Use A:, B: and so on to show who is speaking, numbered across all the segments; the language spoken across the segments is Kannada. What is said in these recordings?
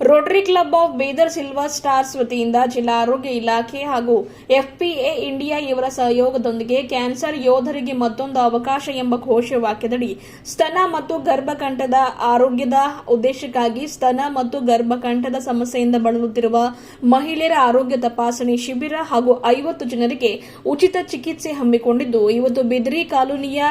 A: Rotary club of Bidar silver stars ವತಿಯಿಂದ ಜಿಲ್ಲಾ ಆರೋಗ್ಯ ಇಲಾಖೆ ಹಾಗೂ ಎಫ್ಪಿಎ ಇಂಡಿಯಾ ಇವರ ಸಹಯೋಗದೊಂದಿಗೆ ಕ್ಯಾನ್ಸರ್ ಯೋಧರಿಗೆ ಮತ್ತೊಂದು ಅವಕಾಶ ಎಂಬ ಘೋಷವಾಕ್ಯದಡಿ ಸ್ತನ ಮತ್ತು ಗರ್ಭಕಂಠದ ಆರೋಗ್ಯದ ಉದ್ದೇಶಕ್ಕಾಗಿ ಸ್ತನ ಮತ್ತು ಗರ್ಭಕಂಠದ ಸಮಸ್ಯೆಯಿಂದ ಬಳಲುತ್ತಿರುವ ಮಹಿಳೆಯರ ಆರೋಗ್ಯ ತಪಾಸಣೆ ಶಿಬಿರ ಹಾಗೂ ಐವತ್ತು ಜನರಿಗೆ ಉಚಿತ ಚಿಕಿತ್ಸೆ ಹಮ್ಮಿಕೊಂಡಿದ್ದು, ಇವತ್ತು ಬಿದ್ರಿ ಕಾಲೋನಿಯ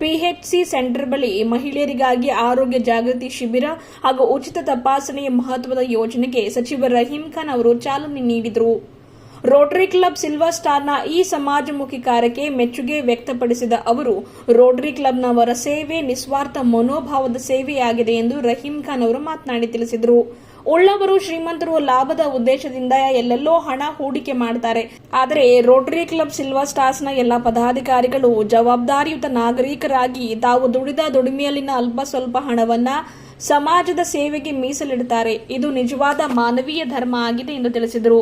A: ಪಿಎಚ್ಸಿ ಸೆಂಟರ್ ಬಳಿ ಮಹಿಳೆಯರಿಗಾಗಿ ಆರೋಗ್ಯ ಜಾಗೃತಿ ಶಿಬಿರ ಹಾಗೂ ಉಚಿತ ತಪಾಸಣೆಯ ಮಹತ್ವದ ಯೋಜನೆಗೆ ಸಚಿವ ರಹೀಂ ಖಾನ್ ಅವರು ಚಾಲನೆ ನೀಡಿದರು. ರೋಟರಿ ಕ್ಲಬ್ ಸಿಲ್ವರ್ ಸ್ಟಾರ್ನ ಈ ಸಮಾಜಮುಖಿ ಕಾರ್ಯಕ್ಕೆ ಮೆಚ್ಚುಗೆ ವ್ಯಕ್ತಪಡಿಸಿದ ಅವರು, ರೋಟರಿ ಕ್ಲಬ್ನವರ ಸೇವೆ ನಿಸ್ವಾರ್ಥ ಮನೋಭಾವದ ಸೇವೆಯಾಗಿದೆ ಎಂದು ರಹೀಂ ಖಾನ್ ಅವರು ಮಾತನಾಡಿ ತಿಳಿಸಿದರು. ಉಳ್ಳವರು ಶ್ರೀಮಂತರು ಲಾಭದ ಉದ್ದೇಶದಿಂದ ಎಲ್ಲೆಲ್ಲೋ ಹಣ ಹೂಡಿಕೆ ಮಾಡ್ತಾರೆ. ಆದರೆ ರೋಟರಿ ಕ್ಲಬ್ ಸಿಲ್ವರ್ ಸ್ಟಾರ್ಸ್ನ ಎಲ್ಲ ಪದಾಧಿಕಾರಿಗಳು ಜವಾಬ್ದಾರಿಯುತ ನಾಗರಿಕರಾಗಿ ತಾವು ದುಡಿದ ದುಡಿಮೆಯಲ್ಲಿನ ಅಲ್ಪ ಸ್ವಲ್ಪ ಹಣವನ್ನ ಸಮಾಜದ ಸೇವೆಗೆ ಮೀಸಲಿಡುತ್ತಾರೆ. ಇದು ನಿಜವಾದ ಮಾನವೀಯ ಧರ್ಮ ಆಗಿದೆ ಎಂದು ತಿಳಿಸಿದರು.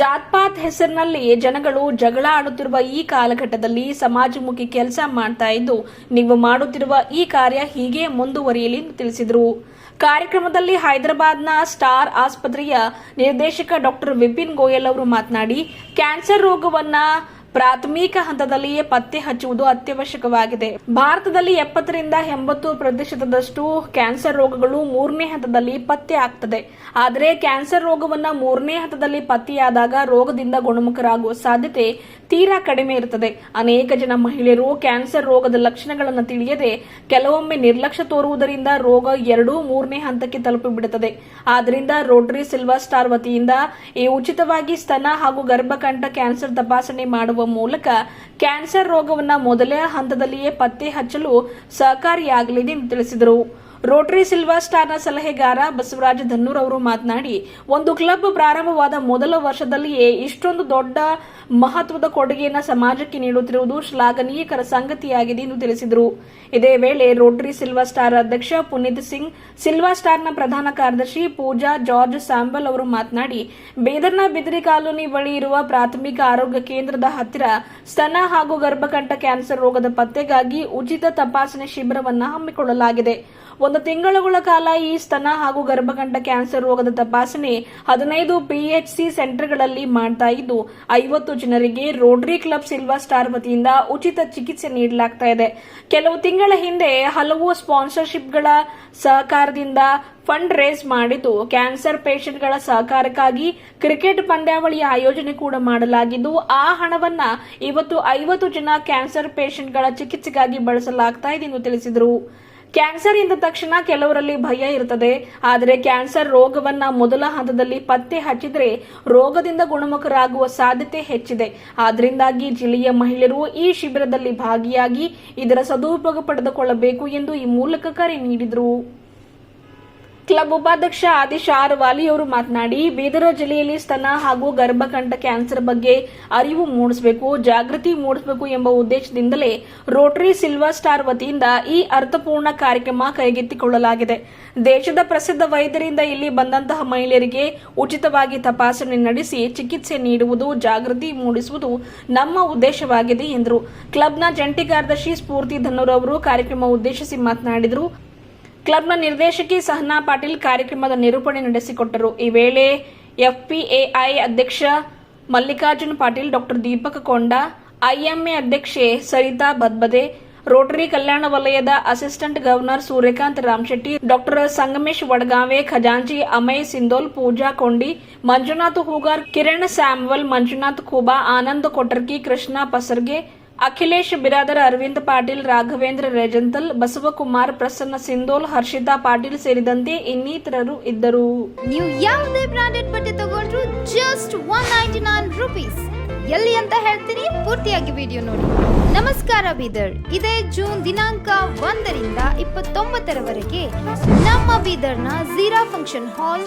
A: ಜಾತ್ಪಾತ್ ಹೆಸರಿನಲ್ಲಿ ಜನಗಳು ಜಗಳ ಆಡುತ್ತಿರುವ ಈ ಕಾಲಘಟ್ಟದಲ್ಲಿ ಸಮಾಜಮುಖಿ ಕೆಲಸ ಮಾಡ್ತಾ ಇದ್ದು, ನೀವು ಮಾಡುತ್ತಿರುವ ಈ ಕಾರ್ಯ ಹೀಗೆ ಮುಂದುವರಿಯಲಿ ಎಂದು ತಿಳಿಸಿದರು. ಕಾರ್ಯಕ್ರಮದಲ್ಲಿ ಹೈದರಾಬಾದ್ನ ಸ್ಟಾರ್ ಆಸ್ಪತ್ರೆಯ ನಿರ್ದೇಶಕ ಡಾಕ್ಟರ್ ವಿಪಿನ್ ಗೋಯಲ್ ಅವರು ಮಾತನಾಡಿ, ಕ್ಯಾನ್ಸರ್ ರೋಗವನ್ನ ಪ್ರಾಥಮಿಕ ಹಂತದಲ್ಲಿಯೇ ಪತ್ತೆ ಹಚ್ಚುವುದು ಅತ್ಯವಶ್ಯಕವಾಗಿದೆ. ಭಾರತದಲ್ಲಿ ಎಪ್ಪತ್ತರಿಂದ ಎಂಬತ್ತು ಪ್ರತಿಶತದಷ್ಟು ಕ್ಯಾನ್ಸರ್ ರೋಗಗಳು ಮೂರನೇ ಹಂತದಲ್ಲಿ ಪತ್ತೆ ಆಗ್ತದೆ. ಆದರೆ ಕ್ಯಾನ್ಸರ್ ರೋಗವನ್ನು ಮೂರನೇ ಹಂತದಲ್ಲಿ ಪತ್ತೆಯಾದಾಗ ರೋಗದಿಂದ ಗುಣಮುಖರಾಗುವ ಸಾಧ್ಯತೆ ತೀರಾ ಕಡಿಮೆ ಇರುತ್ತದೆ. ಅನೇಕ ಜನ ಮಹಿಳೆಯರು ಕ್ಯಾನ್ಸರ್ ರೋಗದ ಲಕ್ಷಣಗಳನ್ನು ತಿಳಿಯದೆ ಕೆಲವೊಮ್ಮೆ ನಿರ್ಲಕ್ಷ್ಯ ತೋರುವುದರಿಂದ ರೋಗ ಎರಡೂ ಮೂರನೇ ಹಂತಕ್ಕೆ ತಲುಪಿಬಿಡುತ್ತದೆ. ಆದ್ದರಿಂದ ರೋಟರಿ ಸಿಲ್ವರ್ ಸ್ಟಾರ್ ವತಿಯಿಂದ ಈ ಉಚಿತವಾಗಿ ಸ್ತನ ಹಾಗೂ ಗರ್ಭಕಂಠ ಕ್ಯಾನ್ಸರ್ ತಪಾಸಣೆ ಮಾಡುವ ಮೂಲಕ ಕ್ಯಾನ್ಸರ್ ರೋಗವನ್ನು ಮೊದಲೇ ಹಂತದಲ್ಲಿಯೇ ಪತ್ತೆ ಹಚ್ಚಲು ಸಹಕಾರಿಯಾಗಲಿದೆ ಎಂದು ತಿಳಿಸಿದರು. ರೋಟರಿ ಸಿಲ್ವಾ ಸ್ಟಾರ್ನ ಸಲಹೆಗಾರ ಬಸವರಾಜ ಧನ್ನೂರ್ ಅವರು ಮಾತನಾಡಿ, ಒಂದು ಕ್ಲಬ್ ಪ್ರಾರಂಭವಾದ ಮೊದಲ ವರ್ಷದಲ್ಲಿಯೇ ಇಷ್ಟೊಂದು ದೊಡ್ಡ ಮಹತ್ವದ ಕೊಡುಗೆಯನ್ನು ಸಮಾಜಕ್ಕೆ ನೀಡುತ್ತಿರುವುದು ಶ್ಲಾಘನೀಯಕರ ಸಂಗತಿಯಾಗಿದೆ ಎಂದು ತಿಳಿಸಿದರು. ಇದೇ ವೇಳೆ ರೋಟರಿ ಸಿಲ್ವರ್ ಸ್ಟಾರ್ ಅಧ್ಯಕ್ಷ ಪುನೀತ್ ಸಿಂಗ್, ಸಿಲ್ವಾ ಸ್ಟಾರ್ನ ಪ್ರಧಾನ ಕಾರ್ಯದರ್ಶಿ ಪೂಜಾ ಜಾರ್ಜ್ ಸ್ಯಾಂಬಲ್ ಅವರು ಮಾತನಾಡಿ, ಬೇದರ್ನ ಬಿದಿರಿ ಕಾಲೋನಿ ಬಳಿ ಇರುವ ಪ್ರಾಥಮಿಕ ಆರೋಗ್ಯ ಕೇಂದ್ರದ ಹತ್ತಿರ ಸ್ತನ ಹಾಗೂ ಗರ್ಭಕಂಠ ಕ್ಯಾನ್ಸರ್ ರೋಗದ ಪತ್ತೆಗಾಗಿ ಉಚಿತ ತಪಾಸಣೆ ಶಿಬಿರವನ್ನು ಹಮ್ಮಿಕೊಳ್ಳಲಾಗಿದೆ. ಒಂದು ತಿಂಗಳುಗಳ ಕಾಲ ಈ ಸ್ತನ ಹಾಗೂ ಗರ್ಭಗಂಡ ಕ್ಯಾನ್ಸರ್ ರೋಗದ ತಪಾಸಣೆ ಹದಿನೈದು ಪಿಎಚ್ಸಿ ಸೆಂಟರ್ಗಳಲ್ಲಿ ಮಾಡ್ತಾ ಇದ್ದು, ಐವತ್ತು ಜನರಿಗೆ ರೋಟರಿ ಕ್ಲಬ್ ಸಿಲ್ವರ್ ಸ್ಟಾರ್ ವತಿಯಿಂದ ಉಚಿತ ಚಿಕಿತ್ಸೆ ನೀಡಲಾಗ್ತಾ ಇದೆ. ಕೆಲವು ತಿಂಗಳ ಹಿಂದೆ ಹಲವು ಸ್ಪಾನ್ಸರ್ಶಿಪ್ಗಳ ಸಹಕಾರದಿಂದ ಫಂಡ್ ರೇಸ್ ಮಾಡಿದ್ದು, ಕ್ಯಾನ್ಸರ್ ಪೇಷಂಟ್ಗಳ ಸಹಕಾರಕ್ಕಾಗಿ ಕ್ರಿಕೆಟ್ ಪಂದ್ಯಾವಳಿಯ ಆಯೋಜನೆ ಕೂಡ ಮಾಡಲಾಗಿದ್ದು, ಆ ಹಣವನ್ನ ಇವತ್ತು ಐವತ್ತು ಜನ ಕ್ಯಾನ್ಸರ್ ಪೇಷಂಟ್ಗಳ ಚಿಕಿತ್ಸೆಗಾಗಿ ಬಳಸಲಾಗ್ತಾ ಇದೆ ಎಂದು ತಿಳಿಸಿದರು. ಕ್ಯಾನ್ಸರ್ ಎಂದ ತಕ್ಷಣ ಕೆಲವರಲ್ಲಿ ಭಯ ಇರುತ್ತದೆ. ಆದರೆ ಕ್ಯಾನ್ಸರ್ ರೋಗವನ್ನ ಮೊದಲ ಹಂತದಲ್ಲಿ ಪತ್ತೆ ಹಚ್ಚಿದ್ರೆ ರೋಗದಿಂದ ಗುಣಮುಖರಾಗುವ ಸಾಧ್ಯತೆ ಹೆಚ್ಚಿದೆ. ಆದ್ರಿಂದಾಗಿ ಜಿಲ್ಲೆಯ ಮಹಿಳೆಯರು ಈ ಶಿಬಿರದಲ್ಲಿ ಭಾಗಿಯಾಗಿ ಇದರ ಸದುಪಯೋಗ ಪಡೆದುಕೊಳ್ಳಬೇಕು ಎಂದು ಈ ಮೂಲಕ ಕರೆ ನೀಡಿದರು. ಕ್ಲಬ್ ಉಪಾಧ್ಯಕ್ಷ ಆದಿಶ್ ಆರ್ ವಾಲಿ ಅವರು ಮಾತನಾಡಿ, ಬೀದರ ಜಿಲ್ಲೆಯಲ್ಲಿ ಸ್ತನ ಹಾಗೂ ಗರ್ಭಕಂಠ ಕ್ಯಾನ್ಸರ್ ಬಗ್ಗೆ ಅರಿವು ಮೂಡಿಸಬೇಕು, ಜಾಗೃತಿ ಮೂಡಿಸಬೇಕು ಎಂಬ ಉದ್ದೇಶದಿಂದಲೇ ರೋಟರಿ ಸಿಲ್ವರ್ ಸ್ಟಾರ್ ವತಿಯಿಂದ ಈ ಅರ್ಥಪೂರ್ಣ ಕಾರ್ಯಕ್ರಮ ಕೈಗೆತ್ತಿಕೊಳ್ಳಲಾಗಿದೆ. ದೇಶದ ಪ್ರಸಿದ್ಧ ವೈದ್ಯರಿಂದ ಇಲ್ಲಿ ಬಂದಂತಹ ಮಹಿಳೆಯರಿಗೆ ಉಚಿತವಾಗಿ ತಪಾಸಣೆ ನಡೆಸಿ ಚಿಕಿತ್ಸೆ ನೀಡುವುದು, ಜಾಗೃತಿ ಮೂಡಿಸುವುದು ನಮ್ಮ ಉದ್ದೇಶವಾಗಿದೆ ಎಂದರು. ಕ್ಲಬ್ನ ಜಂಟಿ ಕಾರ್ಯದರ್ಶಿ ಸ್ಫೂರ್ತಿ ಧನ್ನೂರ್ ಅವರು ಕಾರ್ಯಕ್ರಮ ಉದ್ದೇಶಿಸಿ ಮಾತನಾಡಿದರು. ಕ್ಲಬ್ನ ನಿರ್ದೇಶಕಿ ಸಹನಾ ಪಾಟೀಲ್ ಕಾರ್ಯಕ್ರಮದ ನಿರೂಪಣೆ ನಡೆಸಿಕೊಟ್ಟರು. ಈ ವೇಳೆ ಎಫ್ಪಿಎಐ ಅಧ್ಯಕ್ಷ ಮಲ್ಲಿಕಾರ್ಜುನ್ ಪಾಟೀಲ್, ಡಾಕ್ಟರ್ ದೀಪಕ್ ಕೊಂಡ, ಐಎಂಎ ಅಧ್ಯಕ್ಷೆ ಸರಿತಾ ಬದ್ಬದೆ, ರೋಟರಿ ಕಲ್ಯಾಣ ವಲಯದ assistant governor Suryakant Ramshetty, doctor Sangamesh Wadgave, ಖಜಾಂಚಿ ಅಮಯ್ ಸಿಂಧೋಲ್, ಪೂಜಾ ಕೊಂಡಿ, ಮಂಜುನಾಥ್ ಹೂಗಾರ್, ಕಿರಣ್ ಸ್ಯಾಮ್ವಲ್, ಮಂಜುನಾಥ್ ಖೂಬಾ, ಆನಂದ್ ಕೊಟರ್ಕಿ, ಕೃಷ್ಣ ಪಸರ್ಗೆ ಅಖಿಲೇಶ್ ಬಿರಾದರ್ ಅರವಿಂದ್ ಪಾಟೀಲ್, ರಾಘವೇಂದ್ರ ರೆಜಂತಲ್, ಬಸವಕುಮಾರ್ ಪ್ರಸನ್ನ ಸಿಂಧೋಲ್, ಹರ್ಷಿತಾ ಪಾಟೀಲ್ ಸೇರಿದಂತೆ ಇನ್ನಿತರರು ಇದ್ದರು.
B: ನೀವು ಯಾವುದೇ ಬ್ರಾಂಡೆಡ್ ಬಟ್ಟೆ ತಗೊಂಡ್ರು just one ninety nine rupees ಎಲ್ಲಿ ಅಂತ ಹೇಳ್ತೀನಿ ಪೂರ್ತಿಯಾಗಿ ವಿಡಿಯೋ ನೋಡಿ. ನಮಸ್ಕಾರ ಬೀದರ್. ಇದೇ ಜೂನ್ ದಿನಾಂಕ ಒಂದರಿಂದ ಇಪ್ಪತ್ತೊಂಬತ್ತರವರೆಗೆ ನಮ್ಮ ಬೀದರ್ನ Jeera function hall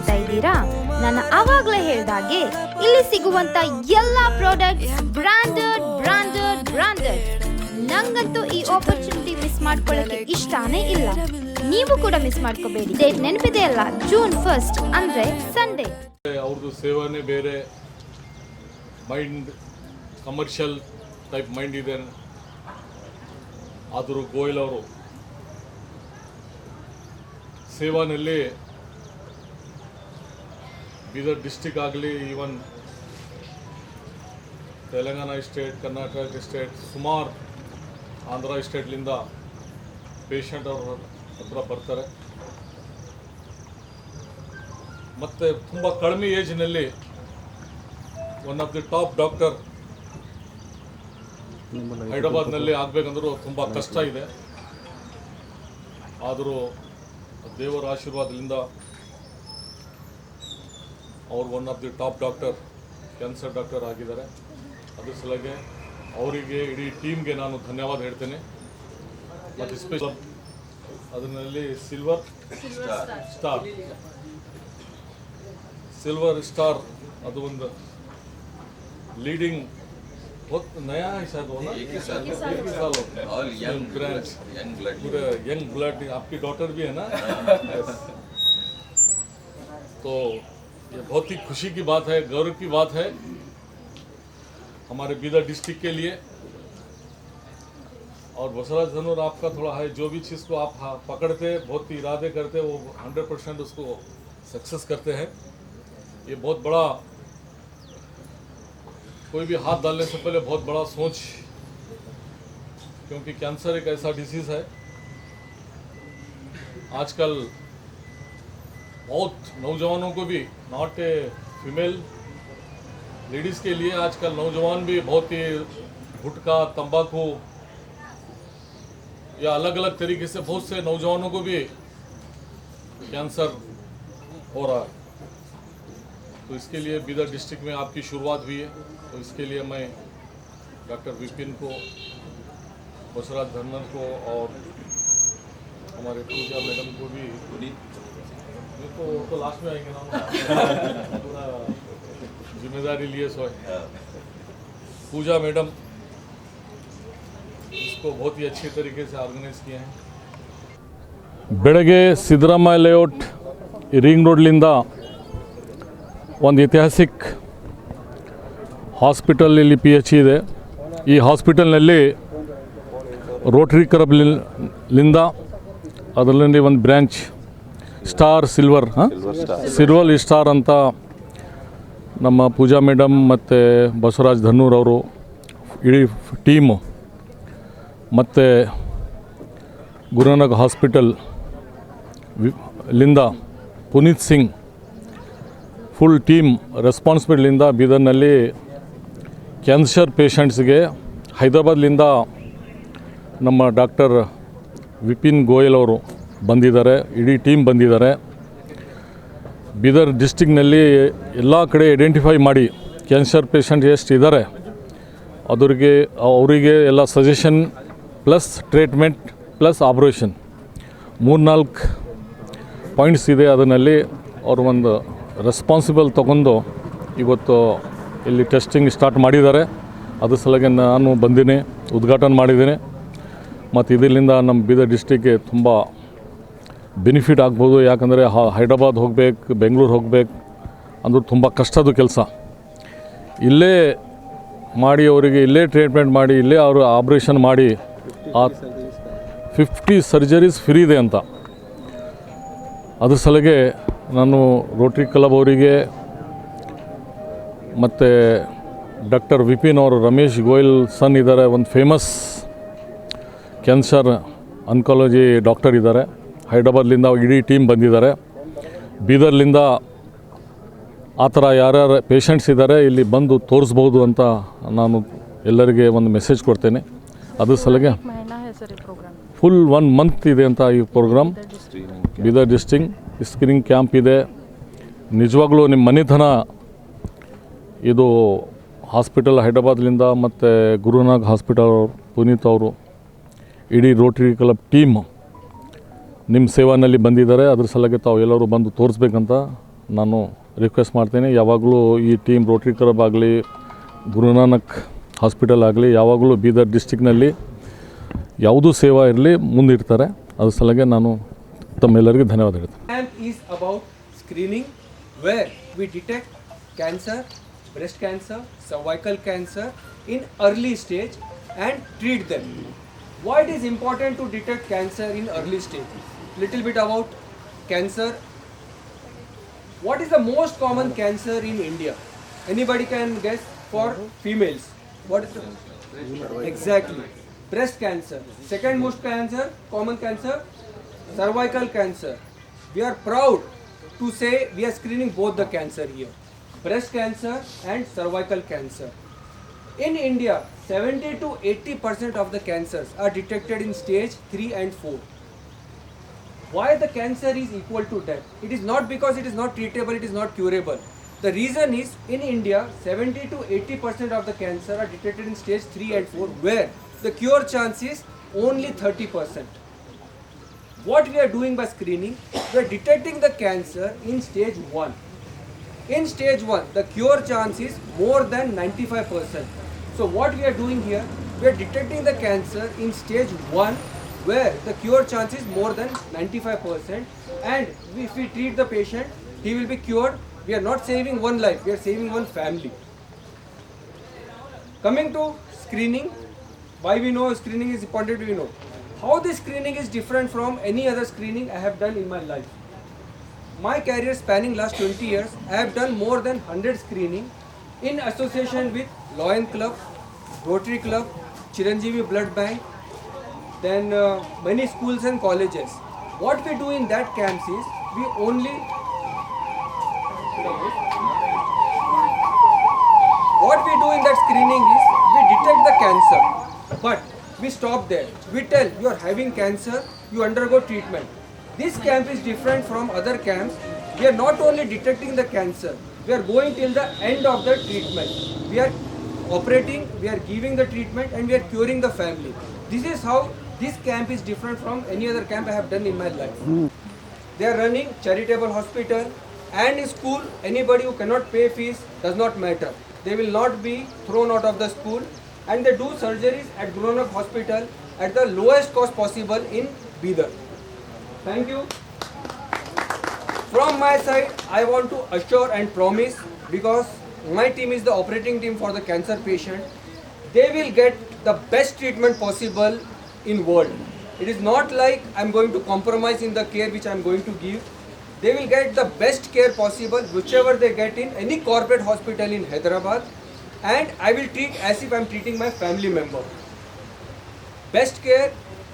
B: ಮಾಡ್ತಾ ಇದ್ದೀರಾ? ನಾನು ಆವಾಗಲೇ ಹೇಳ್ದಾಗೆ ಇಲ್ಲಿ ಸಿಗುವಂತ ಎಲ್ಲ ಪ್ರಾಡಕ್ಟ್ಸ್ ಬ್ರಾಂಡೆಡ್ ಬ್ರಾಂಡೆಡ್ ಬ್ರಾಂಡೆಡ್ ನಂಗಂತೂ ಈ ಆಪರ್ಚುನಿಟಿ ಮಿಸ್ ಮಾಡ್ಕೊಳ್ಳೋಕೆ ಇಷ್ಟಾನೇ ಇಲ್ಲ. ನೀವು ಕೂಡ ಮಿಸ್ ಮಾಡ್ಕೋಬೇಡಿ. ಡೇಟ್ ನೆನಪಿದೆ ಅಲ್ಲ? ಜೂನ್ ಫಸ್ಟ್ ಅಂದ್ರೆ ಸಂಡೇ
C: ಅವ್ರದ್ದು ಸೇವಾನೇ ಬೇರೆ. ಮೈಂಡ್ ಕಮರ್ಷಿಯಲ್ ಟೈಪ್ ಮೈಂಡ್ ಇದೆ. ಆದರೂ ಗೋಯಲ್ ಅವರು ಸೇವಾನಲ್ಲಿ ಬೀದರ್ ಡಿಸ್ಟಿಕ್ ಆಗಲಿ even Telangana state Karnataka state ಸುಮಾರು ಆಂಧ್ರ ಸ್ಟೇಟ್ಲಿಂದ ಪೇಷಂಟ್ ಅವ್ರ ಹತ್ರ ಬರ್ತಾರೆ. ಮತ್ತು ತುಂಬ ಕಡಿಮೆ ಏಜ್ನಲ್ಲಿ one of the top doctor ಹೈದರಾಬಾದ್ನಲ್ಲಿ ಆಗಬೇಕಂದ್ರೂ ತುಂಬ ಕಷ್ಟ ಇದೆ. ಆದರೂ ದೇವರ ಆಶೀರ್ವಾದದಿಂದ ಅವ್ರು one of the top doctor cancer doctor ಆಗಿದ್ದಾರೆ ಅದ್ರ ಸಲಗೆ ಅವರಿಗೆ ಇಡೀ ಟೀಮ್ಗೆ ನಾನು ಧನ್ಯವಾದ ಹೇಳ್ತೇನೆ ಮತ್ತು ಸ್ಪೆಷಲ್ ಅದರಲ್ಲಿ ಸಿಲ್ವರ್ ಸ್ಟಾರ್ सिल्वर स्टार ಅದು ಒಂದು ಲೀಡಿಂಗ್ बहुत नया है शायद वो ना एक ही साल एक ही साल हो गया
D: All young
C: branch
D: young blood.
C: पूरा यंग ब्लड आपकी डॉटर भी है ना Yes. तो ये बहुत ही खुशी की बात है गौरव की बात है हमारे बीदर डिस्ट्रिक्ट के लिए। और बसराज धनुर आपका थोड़ा है जो भी चीज़ को आप हाँ, पकड़ते बहुत ही इरादे करते वो हंड्रेड परसेंट उसको सक्सेस करते हैं। ये बहुत बड़ा कोई भी हाथ डालने से पहले बहुत बड़ा सोच क्योंकि कैंसर एक ऐसा डिज़ीज़ है। आजकल बहुत नौजवानों को भी नॉट ए फीमेल लेडीज़ के लिए आजकल नौजवान भी बहुत ही गुटखा, तंबाकू, या अलग अलग तरीके से बहुत से नौजवानों को भी कैंसर हो रहा है। तो इसके लिए बीदर डिस्ट्रिक्ट में आपकी शुरुआत हुई है। तो इसके लिए मैं डॉक्टर विपिन को बसराज धनन को और हमारे पूजा मैडम को भी तो वो तो लास्ट में आएंगे ना पूरा जिम्मेदारी लिए सो है पूजा मैडम इसको बहुत ही अच्छी तरीके से ऑर्गेनाइज किए हैं ಬೆಳಗ್ಗೆ ಸಿದ್ದರಾಮಯ್ಯ ಲೇಔಟ್ ರಿಂಗ್ ರೋಡ್ಲಿಂದ ಒಂದು ಐತಿಹಾಸಿಕ್ ಹಾಸ್ಪಿಟಲ್ ಇಲ್ಲಿ ಪಿ ಎಚ್ ಇದೆ ಈ ಹಾಸ್ಪಿಟಲ್ನಲ್ಲಿ ರೋಟ್ರಿ ಕ್ಲಬ್ ಲಿಂದ ಅದರಲ್ಲಿ ಒಂದು branch star silver silver star ಅಂತ ನಮ್ಮ ಪೂಜಾ ಮೇಡಮ್ ಮತ್ತು ಬಸವರಾಜ್ ಧನ್ನೂರ್ ಅವರು ಇಡೀ ಟೀಮು ಮತ್ತು ಗುರುನಾನಕ್ ಹಾಸ್ಪಿಟಲ್ ಲಿಂದ ಪುನೀತ್ ಸಿಂಗ್ ಫುಲ್ ಟೀಮ್ ರೆಸ್ಪಾನ್ಸಿಬಿಲಿಂದ ಬೀದರ್ನಲ್ಲಿ ಕ್ಯಾನ್ಸರ್ ಪೇಷಂಟ್ಸ್ಗೆ ಹೈದರಾಬಾದ್ಲಿಂದ ನಮ್ಮ ಡಾಕ್ಟರ್ ವಿಪಿನ್ ಗೋಯಲ್ ಅವರು ಬಂದಿದ್ದಾರೆ, ಇಡೀ ಟೀಮ್ ಬಂದಿದ್ದಾರೆ. ಬೀದರ್ ಡಿಸ್ಟಿಕ್ನಲ್ಲಿ ಎಲ್ಲ ಕಡೆ ಐಡೆಂಟಿಫೈ ಮಾಡಿ ಕ್ಯಾನ್ಸರ್ ಪೇಷಂಟ್ ಎಷ್ಟು ಇದ್ದಾರೆ ಅದರಿಗೆ, ಅವರಿಗೆ ಎಲ್ಲ suggestion plus treatment plus operation ಮೂರ್ನಾಲ್ಕು ಪಾಯಿಂಟ್ಸ್ ಇದೆ ಅದರಲ್ಲಿ. ಅವರು ಒಂದು ರೆಸ್ಪಾನ್ಸಿಬಲ್ ತಗೊಂಡು ಇವತ್ತು ಇಲ್ಲಿ ಟೆಸ್ಟಿಂಗ್ ಸ್ಟಾರ್ಟ್ ಮಾಡಿದ್ದಾರೆ. ಅದ್ರ ಸಲಗೆ ನಾನು ಬಂದೀನಿ, ಉದ್ಘಾಟನೆ ಮಾಡಿದ್ದೀನಿ. ಮತ್ತು ಇದರಿಂದ ನಮ್ಮ ಬೀದರ್ ಡಿಸ್ಟಿಕ್ಗೆ ತುಂಬ ಬೆನಿಫಿಟ್ ಆಗ್ಬೋದು, ಯಾಕಂದರೆ ಹೈದ್ರಾಬಾದ್ ಹೋಗ್ಬೇಕು, ಬೆಂಗಳೂರು ಹೋಗ್ಬೇಕು, ಅಂದ್ರೆ ತುಂಬ ಕಷ್ಟದ ಕೆಲಸ. ಇಲ್ಲೇ ಮಾಡಿ ಅವರಿಗೆ, ಇಲ್ಲೇ ಟ್ರೀಟ್ಮೆಂಟ್ ಮಾಡಿ, ಇಲ್ಲೇ ಅವರು ಆಪ್ರೇಷನ್ ಮಾಡಿ, ಆ ಫಿಫ್ಟಿ ಸರ್ಜರೀಸ್ ಫ್ರೀ ಇದೆ ಅಂತ. ಅದ್ರ ಸಲಗೆ ನಾನು ರೋಟ್ರಿ ಕ್ಲಬ್ ಅವರಿಗೆ ಮತ್ತು ಡಾಕ್ಟರ್ ವಿಪಿನ್ ಅವರು, ರಮೇಶ್ ಗೋಯಲ್ ಸನ್ ಇದ್ದಾರೆ, ಒಂದು ಫೇಮಸ್ ಕ್ಯಾನ್ಸರ್ ಅನ್ಕಾಲಜಿ ಡಾಕ್ಟರ್ ಇದ್ದಾರೆ. ಹೈದ್ರಾಬಾದ್ಲಿಂದ ಇಡೀ ಟೀಮ್ ಬಂದಿದ್ದಾರೆ. ಬೀದರ್ಲಿಂದ ಆ ಥರ ಯಾರ್ಯಾರು ಪೇಷಂಟ್ಸ್ ಇದ್ದಾರೆ, ಇಲ್ಲಿ ಬಂದು ತೋರಿಸ್ಬೋದು ಅಂತ ನಾನು ಎಲ್ಲರಿಗೆ ಒಂದು ಮೆಸೇಜ್ ಕೊಡ್ತೇನೆ. ಅದ್ರ ಸಲಗೆ ಫುಲ್ ಒನ್ ಮಂತ್ ಇದೆ ಅಂತ ಈ program Bidar district screening camp ಇದೆ. ನಿಜವಾಗ್ಲೂ ನಿಮ್ಮ ಮನೆತನ ಇದು ಹಾಸ್ಪಿಟಲ್ ಹೈದ್ರಾಬಾದ್ಲಿಂದ ಮತ್ತು ಗುರುನಾಗ್ ಹಾಸ್ಪಿಟಲ್ ಪುನೀತ್ ಅವರು, ಇಡೀ ರೋಟರಿ ಕ್ಲಬ್ ಟೀಮ್ ನಿಮ್ಮ ಸೇವಾನಲ್ಲಿ ಬಂದಿದ್ದಾರೆ, ಅದ್ರ ಸಲಗೆ ತಾವು ಎಲ್ಲರೂ ಬಂದು ತೋರಿಸ್ಬೇಕಂತ ನಾನು ರಿಕ್ವೆಸ್ಟ್ ಮಾಡ್ತೀನಿ. ಯಾವಾಗಲೂ ಈ ಟೀಮ್ ರೋಟರಿ ಕ್ಲಬ್ ಆಗಲಿ ಗುರುನಾನಕ್ ಹಾಸ್ಪಿಟಲ್ ಆಗಲಿ, ಯಾವಾಗಲೂ ಬೀದರ್ ಡಿಸ್ಟಿಕ್ನಲ್ಲಿ ಯಾವುದು ಸೇವಾ ಇರಲಿ, ಮುಂದಿಡ್ತಾರೆ. ಅದ್ರ ಸಲಗೆ ನಾನು ತಮ್ಮೆಲ್ಲರಿಗೂ ಧನ್ಯವಾದ ಹೇಳ್ತೀನಿ.
D: Is about screening where we detect cancer breast cancer cervical cancer in early stage and treat them why it is important to detect cancer in early stage Little bit about cancer. What is the most common cancer in India? Anybody can guess for mm-hmm. females. What is the exactly breast cancer? Second most cancer, common cancer, cervical cancer. We are proud to say we are screening both the cancer here breast cancer and cervical cancer. In India, 70 to 80 percent of the cancers are detected in stage 3 and 4. Why the cancer is equal to death? It is not because it is not treatable, it is not curable. The reason is in India, 70 to 80 percent of the cancer are detected in stage 3 and 4, where the cure chance is only 30 percent. What we are doing by screening? We are detecting the cancer in stage 1 in stage 1 the cure chance is more than 95% so what we are doing here? We are detecting the cancer in stage 1 where the cure chance is more than 95% and if we treat the patient he will be cured we are not saving one life we are saving one family Coming to screening, why we know screening is important, we know. How this screening is different from any other screening I have done in my life. My career spanning last 20 years, I have done more than 100 screening in association with Lion Club, Rotary Club, Chiranjeevi Blood Bank, then uh, many schools and colleges. What we do in that camps is we only what we do in that screening is we detect the cancer. But we stop there. We tell you are having cancer you undergo treatment. This camp is different from other camps. We are not only detecting the cancer we are going till the end of the treatment. We are operating we are giving the treatment and we are curing the family. This is how this camp is different from any other camp i have done in my life they are running charitable hospital and school anybody who cannot pay fees does not matter. They will not be thrown out of the school and they do surgeries at Gurunak hospital at the lowest cost possible in Bidar. Thank you. From my side, I want to assure and promise because my team is the operating team for the cancer patient. They will get the best treatment possible in world. It is not like I'm going to compromise in the care which I'm going to give. They will get the best care possible whichever they get in any corporate hospital in Hyderabad and I will treat as if I'm treating my family member best care,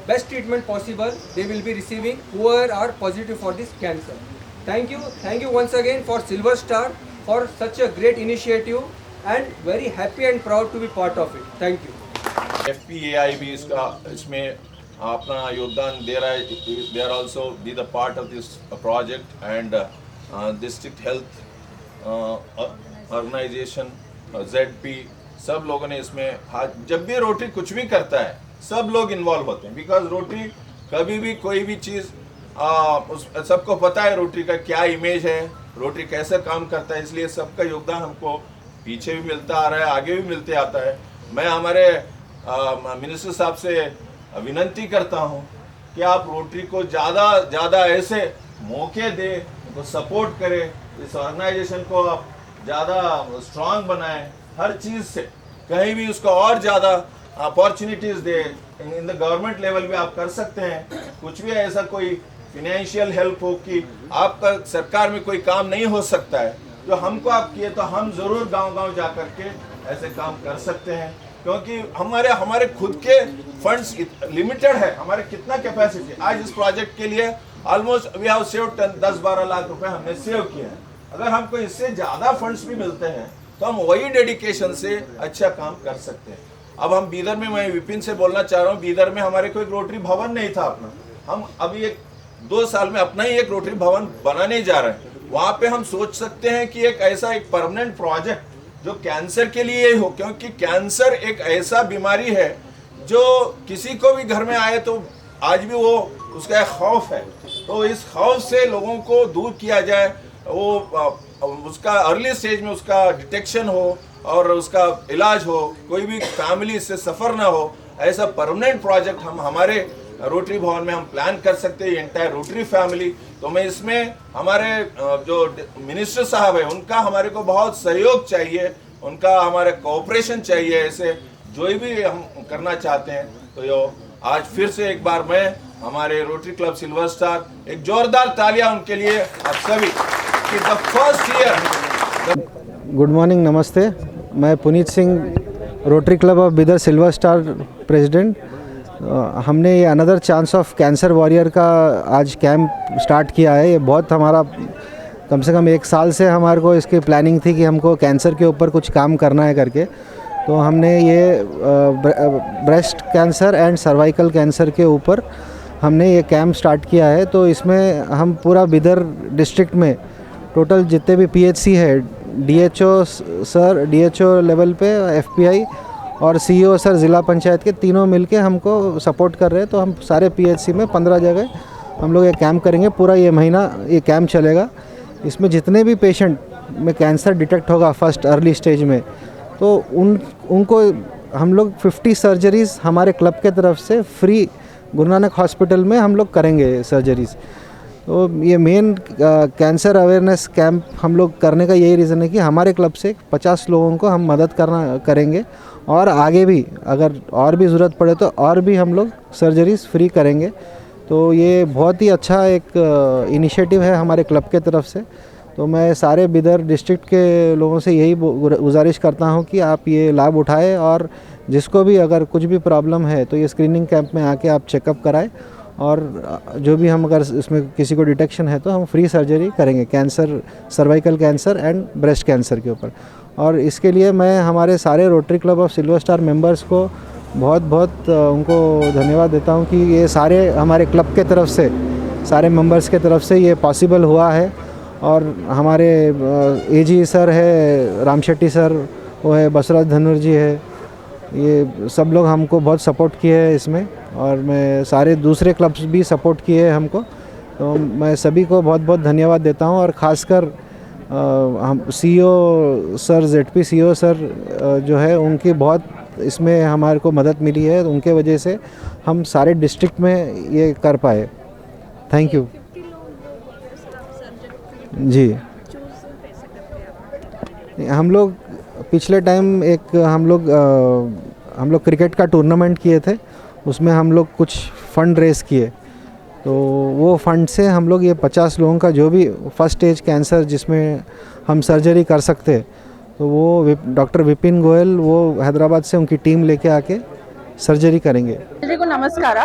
D: best treatment possible they will be receiving whoever are positive for this cancer. Thank you, thank you once again for Silver Star for such a great initiative and very happy and proud to be part of it. Thank you.
E: F P A I भी इसका, इसमें अपना योगदान दे रहा है। They are also be the part of this project and district health organization Z P सब लोगों ने इसमें हाथ, जब भी रोटरी कुछ भी करता है, सब लोग इन्वॉल्व होते हैं। बिकॉज़ रोटरी कभी भी कोई भी चीज़ उस, सबको पता है रोटरी का क्या इमेज है रोटरी कैसे काम करता है, इसलिए सबका योगदान हमको पीछे भी मिलता आ रहा है, आगे भी मिलते आता है। मैं हमारे मिनिस्टर साहब से विनंती करता हूँ कि आप रोटरी को ज़्यादा ज़्यादा ऐसे मौके दे, उनको सपोर्ट करें, इस ऑर्गेनाइजेशन को आप ज़्यादा स्ट्रांग बनाएँ, हर चीज़ से। कहीं भी उसको और ज़्यादा अपॉर्चुनिटीज़ दे, इन द गवर्नमेंट लेवल पे आप कर सकते हैं। कुछ भी ऐसा कोई फिनेंशियल हेल्प हो कि आपका सरकार में कोई काम नहीं हो सकता है, जो हमको आप किए तो हम ज़रूर गाँव गाँव जा करके ऐसे काम कर सकते हैं। क्योंकि हमारे हमारे खुद के फंड्स लिमिटेड है। हमारे कितना कैपेसिटी आज इस प्रोजेक्ट के लिए ऑलमोस्ट वी हैव सेव दस, बारह लाख रुपए हमने सेव किए हैं। अगर हमको इससे ज़्यादा फंड्स भी मिलते हैं तो हम वही डेडिकेशन से अच्छा काम कर सकते हैं। अब हम बीदर में, मैं विपिन से बोलना चाह रहा हूँ, बीदर में हमारे कोई रोटरी भवन नहीं था अपना। हम अभी एक, दो साल में अपना ही एक रोटरी भवन बनाने जा रहे हैं। वहाँ पे हम सोच सकते हैं कि एक ऐसा एक परमानेंट प्रोजेक्ट जो कैंसर के लिए ही, क्योंकि कैंसर एक ऐसा बीमारी है, जो किसी को भी घर में आए तो आज भी वो, उसका एक खौफ है। तो इस खौफ से लोगों को दूर किया जाए, वो, उसका अर्ली स्टेज में उसका डिटेक्शन हो और उसका इलाज हो, कोई भी फैमिली इससे सफ़र ना हो, ऐसा परमानेंट प्रोजेक्ट हम, हमारे रोटरी भवन में हम प्लान कर सकते हैं एंटायर रोटरी फैमिली तो मैं इसमें हमारे जो मिनिस्टर साहब है, उनका हमारे को बहुत सहयोग चाहिए, उनका हमारे कोऑपरेशन चाहिए, ऐसे जो भी हम करना चाहते हैं। तो यो, आज फिर से एक बार मैं, हमारे रोटरी क्लब सिल्वर स्टार, एक जोरदार तालियाँ उनके लिए आप सभी, कि the first year
F: good morning नमस्ते। मैं Puneet Singh, Rotary club of Bidar silver star president. हमने ये another chance of cancer warrior का आज कैंप स्टार्ट किया है। ये बहुत हमारा, कम से कम एक साल से हमारे को इसकी प्लानिंग थी कि हमको कैंसर के ऊपर कुछ काम करना है करके। तो हमने ये breast cancer and cervical cancer के ऊपर हमने ये कैंप स्टार्ट किया है। तो इसमें हम पूरा बिदर डिस्ट्रिक्ट में टोटल जितने भी पीएचसी है डीएचओ सर डीएचओ लेवल पे एफपीआई और सीईओ सर ज़िला पंचायत के तीनों मिलके हमको सपोर्ट कर रहे हैं तो हम सारे पीएचसी में पंद्रह जगह हम लोग ये कैंप करेंगे, पूरा ये महीना ये कैंप चलेगा। इसमें जितने भी पेशेंट में कैंसर डिटेक्ट होगा फ़र्स्ट अर्ली स्टेज में तो उन, उनको हम लोग 50 सर्जरीज हमारे क्लब के तरफ़ से फ्री गुरु नानक हॉस्पिटल में हम लोग करेंगे सर्जरीज़ तो ये मेन कैंसर अवेयरनेस कैंप हम लोग करने का यही रीज़न है कि हमारे क्लब से 50 लोगों को हम मदद करना, करेंगे और आगे भी, अगर और भी ज़रूरत पड़े तो और भी हम लोग सर्जरीज फ्री करेंगे। तो ये बहुत ही अच्छा एक इनिशिएटिव है हमारे क्लब के तरफ़ से। तो मैं सारे बिदर डिस्ट्रिक्ट के लोगों से यही गुजारिश करता हूँ कि आप ये लाभ उठाएँ और जिसको भी अगर कुछ भी प्रॉब्लम है तो ये स्क्रीनिंग कैंप में आके आप चेकअप कराएँ और जो भी हम अगर इसमें किसी को डिटेक्शन है तो हम फ्री सर्जरी करेंगे cancer cervical cancer and breast cancer के ऊपर। और इसके लिए मैं हमारे सारे Rotary club of silver star members को बहुत बहुत उनको धन्यवाद देता हूँ कि ये सारे हमारे क्लब के तरफ़ से, सारे मेंबर्स के तरफ़ से ये पॉसिबल हुआ है। और हमारे एजी सर है, राम शेट्टी सर वो है बसराज धनुर जी है, ये सब लोग हमको बहुत सपोर्ट किए हैं इसमें। और मैं सारे दूसरे क्लब्स भी सपोर्ट किए हैं हमको। तो मैं सभी को बहुत बहुत धन्यवाद देता हूँ और ख़ासकर हम CEO sir Z ZP CEO sir uh, जो है उनकी बहुत इसमें हमारे को मदद मिली है। उनके वजह से हम सारे डिस्ट्रिक्ट में ये कर पाए। थैंक यू जी। हम लोग पिछले टाइम एक हम लोग हम लोग क्रिकेट का टूर्नामेंट किए थे। उसमें हम लोग कुछ फंड रेस किए। तो वो फंड से हम लोग ये पचास लोगों का जो भी फर्स्ट स्टेज कैंसर जिसमें हम सर्जरी कर सकते हैं तो वो विप- डॉक्टर विपिन गोयल वो हैदराबाद से उनकी टीम लेके आके सर्जरी करेंगे
G: ಎಲ್ರಿಗೂ ನಮಸ್ಕಾರ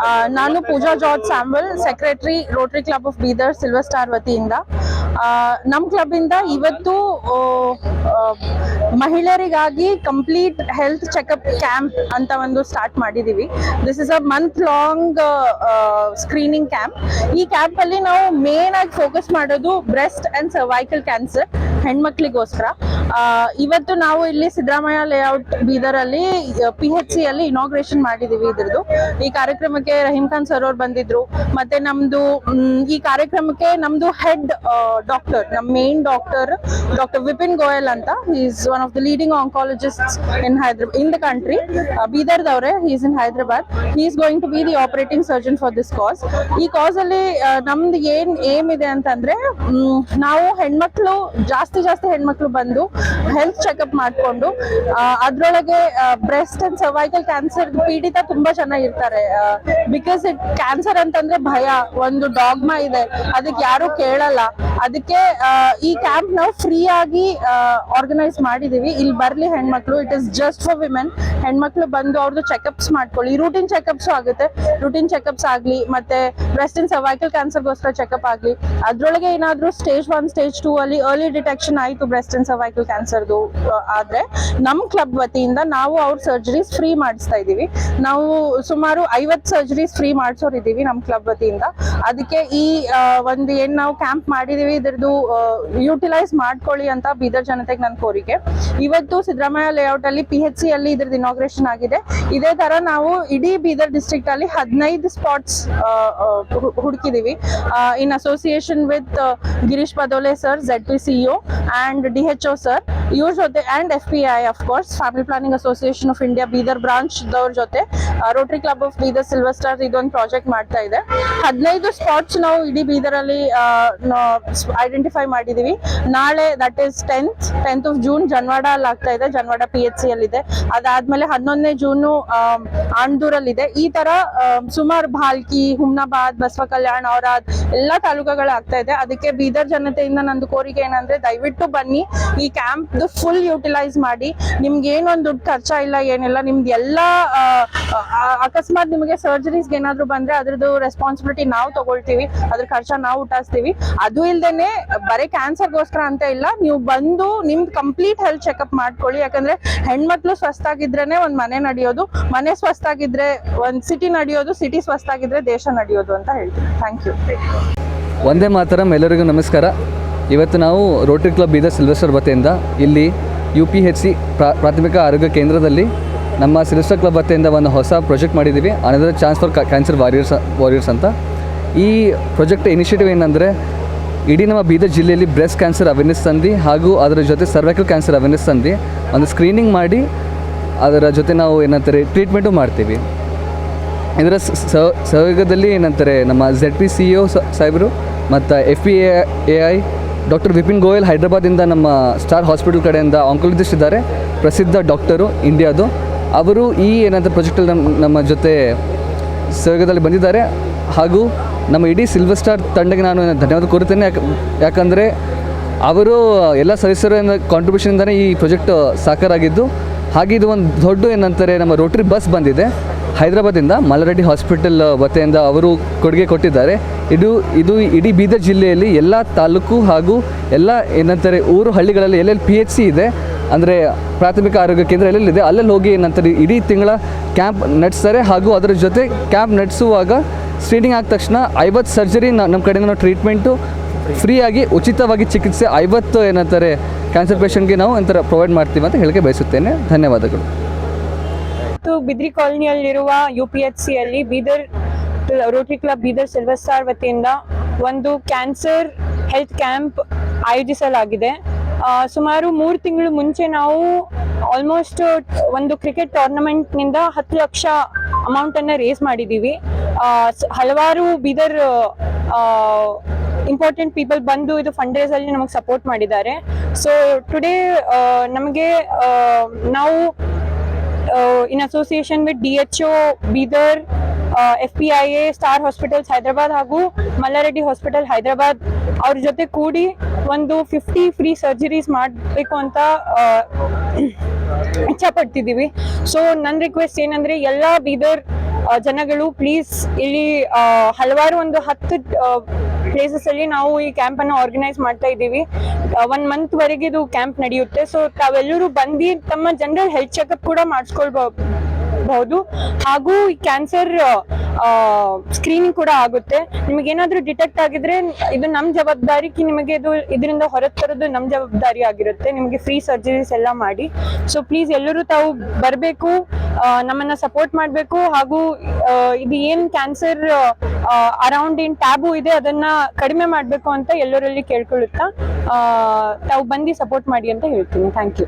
G: ಆ, ನಾನು Pooja George Samuel secretary Rotary club of Bidar silver star ವತಿಯಿಂದ ಆ, ನಮ್ಮ ಕ್ಲಬ್ ಇಂದ ಇವತ್ತು ಮಹಿಳೆಯರಿಗಾಗಿ ಕಂಪ್ಲೀಟ್ ಹೆಲ್ತ್ ಚೆಕಪ್ ಕ್ಯಾಂಪ್ ಅಂತ ಒಂದು ಸ್ಟಾರ್ಟ್ ಮಾಡಿದೀವಿ. This is a month long screening camp ಈ ಕ್ಯಾಂಪ್ ಅಲ್ಲಿ ನಾವು ಮೇನ್ ಆಗಿ ಫೋಕಸ್ ಮಾಡೋದು ಬ್ರೆಸ್ಟ್ ಅಂಡ್ ಸರ್ವೈಕಲ್ ಕ್ಯಾನ್ಸರ್ ಹೆಣ್ಮಕ್ಳಿಗೋಸ್ಕರ. ಇವತ್ತು ನಾವು ಇಲ್ಲಿ ಸಿದ್ದರಾಮಯ್ಯ ಲೇಔಟ್ ಬೀದರ್ ಅಲ್ಲಿ ಪಿ ಎಚ್ ಸಿ ಅಲ್ಲಿ ಇನಾಗ್ರೇಷನ್ ಮಾಡಿದೀವಿ ಇದ್ರದ್ದು. ಈ ಕಾರ್ಯಕ್ರಮಕ್ಕೆ ರಹೀಂ ಖಾನ್ ಸರ್ ಅವ್ರು ಬಂದಿದ್ರು. ಮತ್ತೆ ನಮ್ದು ಈ ಕಾರ್ಯಕ್ರಮಕ್ಕೆ ನಮ್ದು ಹೆಡ್ ಡಾಕ್ಟರ್ ನಮ್ main doctor doctor Vipin Goyal ಅಂತ. Is one of the leading oncologist in Hyderabad in the country ಬೀದರ್ದವ್ರೆ is in Hyderabad he is going to be the operating surgeon for this cause ಈ ಕಾಸ್ ಅಲ್ಲಿ ನಮ್ದು ಏನ್ ಏಮ್ ಇದೆ ಅಂತಂದ್ರೆ ನಾವು ಹೆಣ್ಮಕ್ಳು ಜಾಸ್ತಿ ಜಾಸ್ತಿ ಜಾಸ್ತಿ ಹೆಣ್ಮಕ್ಳು ಬಂದು ಹೆಲ್ತ್ ಚೆಕಪ್ ಮಾಡ್ಕೊಂಡು ಅದರೊಳಗೆ ಬ್ರೆಸ್ಟ್ ಅಂಡ್ ಸರ್ವೈಕಲ್ ಕ್ಯಾನ್ಸರ್ ಪೀಡಿತ ತುಂಬಾ ಜನ ಇರ್ತಾರೆ. ಬಿಕಾಸ್ ಇಟ್ ಕ್ಯಾನ್ಸರ್ ಅಂತಂದ್ರೆ ಭಯ, ಒಂದು ಡಾಗ್ಮಾ ಇದೆ. ಅದಕ್ಕೆ ಯಾರು ಕೇಳಲ್ಲ. ಅದಕ್ಕೆ ಈ ಕ್ಯಾಂಪ್ ನಾವು ಫ್ರೀ ಆಗಿ ಆರ್ಗನೈಸ್ ಮಾಡಿದೀವಿ. ಇಲ್ಲಿ ಬರ್ಲಿ ಹೆಣ್ಮಕ್ಳು it is just for women ಹೆಣ್ಮಕ್ಳು ಬಂದು ಅವ್ರದ್ದು ಚೆಕಪ್ಸ್ ಮಾಡ್ಕೊಳ್ಳಿ. ರೂಟೀನ್ ಚೆಕಪ್ಸ್ ಆಗುತ್ತೆ. ರೂಟೀನ್ ಚೆಕಪ್ಸ್ ಆಗ್ಲಿ, ಮತ್ತೆ ಬ್ರೆಸ್ಟ್ ಅಂಡ್ ಸರ್ವೈಕಲ್ ಕ್ಯಾನ್ಸರ್ಗೋಸ್ಕರ ಚೆಕಪ್ ಆಗ್ಲಿ. ಅದ್ರೊಳಗೆ ಏನಾದ್ರೂ ಸ್ಟೇಜ್ ಒನ್ ಸ್ಟೇಜ್ ಟೂ ಅಲ್ಲಿ ಅರ್ಲಿ ಡಿಟೆಕ್ಷನ್ ಆಯ್ತು ಬ್ರೆಸ್ಟ್ ಅಂಡ್ ಸರ್ವೈಕಲ್ ಕ್ಯಾನ್ಸರ್ ಕ್ಯಾನ್ಸರ್ದು ಆದರೆ ನಮ್ಮ ಕ್ಲಬ್ ವತಿಯಿಂದ ನಾವು ಅವ್ರ ಸರ್ಜರೀಸ್ ಫ್ರೀ ಮಾಡಿಸ್ತಾ ಇದ್ದೀವಿ. ನಾವು ಸುಮಾರು ಐವತ್ತು ಸರ್ಜರೀಸ್ ಫ್ರೀ ಮಾಡಿಸೋರು ಇದ್ದೀವಿ ನಮ್ಮ ಕ್ಲಬ್ ವತಿಯಿಂದ. ಅದಕ್ಕೆ ಈ ಒಂದು ಏನು ನಾವು ಕ್ಯಾಂಪ್ ಮಾಡಿದ್ದೀವಿ ಇದ್ರದ್ದು ಯೂಟಿಲೈಸ್ ಮಾಡ್ಕೊಳ್ಳಿ ಅಂತ ಬೀದರ್ ಜನತೆಗೆ ನನ್ನ ಕೋರಿಕೆ. ಇವತ್ತು ಸಿದ್ದರಾಮಯ್ಯ ಲೇಔಟ್ ಅಲ್ಲಿ ಪಿ ಎಚ್ ಸಿ ಅಲ್ಲಿ ಇದ್ರದ್ದು ಇನಾಗ್ರೇಷನ್ ಆಗಿದೆ. ಇದೇ ತರ ನಾವು ಇಡೀ ಬೀದರ್ ಡಿಸ್ಟ್ರಿಕ್ಟ್ ಅಲ್ಲಿ ಹದಿನೈದು spots ಹುಡುಕಿದೀವಿ. In association with Girish Padole sir Z P CEO H O sir ಇವ್ರ ಜೊತೆ and F P I of course family planning association of India Bidar branch ದವ್ರ ಜೊತೆ Rotary club of Bidar silver star ಇದೊಂದು ಪ್ರಾಜೆಕ್ಟ್ ಮಾಡ್ತಾ ಇದೆ. ಹದಿನೈದು ಸ್ಪಾಟ್ಸ್ ನಾವು ಇಡೀ ಬೀದರಲ್ಲಿ ಐಡೆಂಟಿಫೈ ಮಾಡಿದೀವಿ. ನಾಳೆ that is tenth tenth of June Janwada ಅಲ್ಲಿ ಆಗ್ತಾ ಇದೆ. ಜನ್ವಾಡ ಪಿ ಎಚ್ ಸಿ ಅಲ್ಲಿ ಇದೆ ಅದಾದ್ಮೇಲೆ ಹನ್ನೊಂದನೇ ಜೂನು ಆಂಡೂರಲ್ಲಿ ಇದೆ. ಈ ತರ ಸುಮಾರು ಭಾಲ್ಕಿ, ಹುಮ್ನಾಬಾದ್, ಬಸವ ಕಲ್ಯಾಣ್, ಔರಾದ್, ಎಲ್ಲ ತಾಲೂಕುಗಳು ಆಗ್ತಾ ಇದೆ. ಅದಕ್ಕೆ ಬೀದರ್ ಜನತೆಯಿಂದ ನಂದು ಕೋರಿಕೆ ಏನಂದ್ರೆ ದಯವಿಟ್ಟು ಬನ್ನಿ. ಈ ಕ್ಯಾಂಪ್ ಫುಲ್ ಯುಟಿಲೈಸ್ ಮಾಡಿ. ನಿಮ್ಗೆ ಏನೊಂದು ದುಡ್ಡು ಖರ್ಚ ಇಲ್ಲ, ಏನಿಲ್ಲ, ನಿಮ್ದು ಎಲ್ಲ ಅಕಸ್ಮಾತ್ ನಿಮಗೆ ಸರ್ಜರೀಸ್ಗೆ ಏನಾದ್ರು ಬಂದ್ರೆ ಅದ್ರದ್ದು ರೆಸ್ಪಾನ್ಸಿಬಿಲಿಟಿ ನಾವು ತಗೊಳ್ತೀವಿ. ಅದ್ರ ಖರ್ಚ ನಾವು ಉಟಾಸ್ತೀವಿ. ಅದು ಇಲ್ದೇನೆ ಬರೀ ಕ್ಯಾನ್ಸರ್ಗೋಸ್ಕರ ಅಂತ ಇಲ್ಲ. ನೀವು ಬಂದು ನಿಮ್ದು ಕಂಪ್ಲೀಟ್ ಹೆಲ್ತ್ ಚೆಕಪ್ ಮಾಡ್ಕೊಳ್ಳಿ. ಯಾಕಂದ್ರೆ ಹೆಣ್ಮಕ್ಳು ಸ್ವಸ್ಥಾಗಿದ್ರೇನೆ ಒಂದ್ ಮನೆ ನಡೆಯೋದು, ಮನೆ ಸ್ವಸ್ಥಾಗಿದ್ರೆ ಒಂದ್ ಸಿಟಿ ನಡೆಯೋದು ಸಿಟಿ ಸ್ವಸ್ಥಾಗಿದ್ರೆ ದೇಶ ನಡೆಯೋದು ಅಂತ ಹೇಳ್ತೀನಿ. ಥ್ಯಾಂಕ್ ಯು
H: ಒಂದೇ ಮಾತರಂ, ಎಲ್ಲರಿಗೂ ನಮಸ್ಕಾರ. ಇವತ್ತು ನಾವು ರೋಟರಿ ಕ್ಲಬ್ ಬೀದರ್ ಸಿಲ್ವೆಸ್ಟರ್ ವತಿಯಿಂದ ಇಲ್ಲಿ ಯು ಪಿ ಎಚ್ ಸಿ ಪ್ರಾಥಮಿಕ ಆರೋಗ್ಯ ಕೇಂದ್ರದಲ್ಲಿ ನಮ್ಮ ಸಿಲ್ವೆಸ್ಟರ್ ಕ್ಲಬ್ ವತಿಯಿಂದ ಒಂದು ಹೊಸ ಪ್ರಾಜೆಕ್ಟ್ ಮಾಡಿದ್ದೀವಿ. Another chance for cancer warriors warriors ಅಂತ. ಈ ಪ್ರಾಜೆಕ್ಟ್ ಇನಿಷಿಯೇಟಿವ್ ಏನಂದರೆ ಇಡೀ ನಮ್ಮ ಬೀದರ್ ಜಿಲ್ಲೆಯಲ್ಲಿ ಬ್ರೆಸ್ಟ್ ಕ್ಯಾನ್ಸರ್ ಅವೇರ್ನೆಸ್ ತಂದು ಹಾಗೂ ಅದರ ಜೊತೆ ಸರ್ವೈಕಲ್ ಕ್ಯಾನ್ಸರ್ ಅವೇರ್ನೆಸ್ ತಂದು ಒಂದು ಸ್ಕ್ರೀನಿಂಗ್ ಮಾಡಿ ಅದರ ಜೊತೆ ನಾವು ಏನಂತಾರೆ ಟ್ರೀಟ್ಮೆಂಟು ಮಾಡ್ತೀವಿ. ಇದರ ಸಹಯೋಗದಲ್ಲಿ ಏನಂತಾರೆ ನಮ್ಮ ಝೆಡ್ ಪಿ ಸಿ ಒ ಸಾಹೇಬರು ಮತ್ತು F P A I doctor Vipin Goyal ಹೈದರಾಬಾದಿಂದ ನಮ್ಮ ಸ್ಟಾರ್ ಹಾಸ್ಪಿಟಲ್ ಕಡೆಯಿಂದ ಆಂಕೊಲಜಿಸ್ಟ್ ಇದ್ದಾರೆ. ಪ್ರಸಿದ್ಧ ಡಾಕ್ಟರು ಇಂಡಿಯಾದು. ಅವರು ಈ ಏನಂತ ಪ್ರಾಜೆಕ್ಟಲ್ಲಿ ನಮ್ಮ ನಮ್ಮ ಜೊತೆ ಸಹಯೋಗದಲ್ಲಿ ಬಂದಿದ್ದಾರೆ. ಹಾಗೂ ನಮ್ಮ ಇಡೀ ಸಿಲ್ವರ್ ಸ್ಟಾರ್ ತಂಡಕ್ಕೆ ನಾನು ಧನ್ಯವಾದ ಕೋರುತ್ತೇನೆ. ಯಾಕೆ, ಯಾಕಂದರೆ ಅವರು ಎಲ್ಲ ಸದಸ್ಯರ ಕಾಂಟ್ರಿಬ್ಯೂಷನಿಂದನೇ ಈ ಪ್ರಾಜೆಕ್ಟ್ ಸಾಕಾರಾಗಿದ್ದು. ಹಾಗೆ ಇದು ಒಂದು ದೊಡ್ಡ ಏನಂತಾರೆ ನಮ್ಮ ರೋಟ್ರಿ ಬಸ್ ಬಂದಿದೆ. ಹೈದರಾಬಾದಿಂದ ಮಲರಡ್ಡಿ ಹಾಸ್ಪಿಟಲ್ ವತಿಯಿಂದ ಅವರು ಕೊಡುಗೆ ಕೊಟ್ಟಿದ್ದಾರೆ. ಇದು ಇದು ಇಡೀ ಬೀದರ್ ಜಿಲ್ಲೆಯಲ್ಲಿ ಎಲ್ಲ ತಾಲೂಕು ಹಾಗೂ ಎಲ್ಲ ಏನಂತಾರೆ ಊರು ಹಳ್ಳಿಗಳಲ್ಲಿ ಎಲ್ಲೆಲ್ಲಿ ಪಿ ಎಚ್ ಸಿ ಇದೆ, ಅಂದರೆ ಪ್ರಾಥಮಿಕ ಆರೋಗ್ಯ ಕೇಂದ್ರ ಎಲ್ಲೆಲ್ಲಿದೆ ಅಲ್ಲೆಲ್ಲಿ ಹೋಗಿ ಏನಂತಾರೆ ಇಡೀ ತಿಂಗಳ ಕ್ಯಾಂಪ್ ನಡೆಸ್ತಾರೆ. ಹಾಗೂ ಅದರ ಜೊತೆ ಕ್ಯಾಂಪ್ ನಡೆಸುವಾಗ ಸ್ಕ್ರೀನಿಂಗ್ ಆದ ತಕ್ಷಣ ಐವತ್ತು ಸರ್ಜರಿ ನಮ್ಮ ಕಡೆಯಿಂದ ನಾವು ಟ್ರೀಟ್ಮೆಂಟು ಫ್ರೀಯಾಗಿ ಉಚಿತವಾಗಿ ಚಿಕಿತ್ಸೆ ಐವತ್ತು ಏನಂತಾರೆ ಕ್ಯಾನ್ಸರ್ ಪೇಷಂಟ್ಗೆ ನಾವು ಒಂಥರ ಪ್ರೊವೈಡ್ ಮಾಡ್ತೀವಿ ಅಂತ ಹೇಳಿಕೆ ಬಯಸುತ್ತೇನೆ. ಧನ್ಯವಾದಗಳು.
I: ಮತ್ತು ಬಿದ್ರಿ ಕಾಲೋನಿಯಲ್ಲಿರುವ ಯು ಪಿ ಎಚ್ ಸಿಯಲ್ಲಿ Bidar Rotary club Bidar silver star ವತಿಯಿಂದ ಒಂದು ಕ್ಯಾನ್ಸರ್ ಹೆಲ್ತ್ ಕ್ಯಾಂಪ್ ಆಯೋಜಿಸಲಾಗಿದೆ. ಸುಮಾರು ಮೂರು ತಿಂಗಳು ಮುಂಚೆ ನಾವು ಆಲ್ಮೋಸ್ಟ್ ಒಂದು ಕ್ರಿಕೆಟ್ ಟೂರ್ನಮೆಂಟ್ನಿಂದ ಹತ್ತು ಲಕ್ಷ ಅಮೌಂಟನ್ನು ರೇಸ್ ಮಾಡಿದ್ದೀವಿ. ಹಲವಾರು ಬೀದರ್ ಇಂಪಾರ್ಟೆಂಟ್ ಪೀಪಲ್ ಬಂದು ಇದು ಫಂಡ್ ಅಲ್ಲಿ ನಮಗೆ ಸಪೋರ್ಟ್ ಮಾಡಿದ್ದಾರೆ. ಸೊ ಟುಡೇ ನಮಗೆ ನಾವು D H O Bidar F P I A star hospitals Hyderabad ಹಾಗೂ ಮಲ್ಲಾರೆಡ್ಡಿ ಹಾಸ್ಪಿಟಲ್ ಹೈದರಾಬಾದ್ ಅವ್ರ ಜೊತೆ ಕೂಡಿ ಒಂದು ಫಿಫ್ಟಿ ಫ್ರೀ ಸರ್ಜರೀಸ್ ಮಾಡಬೇಕು ಅಂತ ಇಚ್ಛಪಡ್ತಿದ್ದೀವಿ. ಇಚ್ಛೆ ಪಡ್ತಿದ್ದೀವಿ ಸೊ ನನ್ನ ರಿಕ್ವೆಸ್ಟ್ ಏನಂದ್ರೆ ಎಲ್ಲ ಬೀದರ್ ಜನಗಳು ಪ್ಲೀಸ್ ಇಲ್ಲಿ ಹಲವಾರು ಒಂದು ಹತ್ತು ಪ್ಲೇಸಸ್ ಅಲ್ಲಿ ನಾವು ಈ ಕ್ಯಾಂಪ್ ಅನ್ನು ಆರ್ಗನೈಸ್ ಮಾಡ್ತಾ ಇದ್ದೀವಿ. ಒನ್ ಮಂತ್ ವರೆಗೆ ಇದು ಕ್ಯಾಂಪ್ ನಡೆಯುತ್ತೆ. ಸೊ ತಾವೆಲ್ಲರೂ ಬಂದು ತಮ್ಮ ಜನರಲ್ ಹೆಲ್ತ್ ಚೆಕಪ್ ಕೂಡ ಮಾಡಿಸ್ಕೊಳ್ಬಹುದು ಹಾಗೂ ಈ ಕ್ಯಾನ್ಸರ್ ಸ್ಕ್ರೀನಿಂಗ್ ಕೂಡ ಆಗುತ್ತೆ. ನಿಮಗೇನಾದ್ರೂ ಡಿಟೆಕ್ಟ್ ಆಗಿದ್ರೆ ಇದು ನಮ್ಮ ಜವಾಬ್ದಾರಿ ನಿಮಗೆ ಇದು ಇದರಿಂದ ಹೊರ ತರೋದು ನಮ್ಮ ಜವಾಬ್ದಾರಿ ಆಗಿರುತ್ತೆ. ನಿಮಗೆ ಫ್ರೀ ಸರ್ಜರೀಸ್ ಎಲ್ಲ ಮಾಡಿ. ಸೊ ಪ್ಲೀಸ್ ಎಲ್ಲರೂ ತಾವು ಬರಬೇಕು ನಮ್ಮನ್ನ ಸಪೋರ್ಟ್ ಮಾಡಬೇಕು ಹಾಗೂ ಇದು ಏನ್ ಕ್ಯಾನ್ಸರ್ ಅರೌಂಡ್ ಏನ್ ಟ್ಯಾಬು ಇದೆ ಅದನ್ನ ಕಡಿಮೆ ಮಾಡಬೇಕು ಅಂತ ಎಲ್ಲರಲ್ಲಿ ಕೇಳ್ಕೊಳ್ಳುತ್ತಾ ತಾವು ಬಂದು ಸಪೋರ್ಟ್ ಮಾಡಿ ಅಂತ ಹೇಳ್ತೀನಿ. Thank you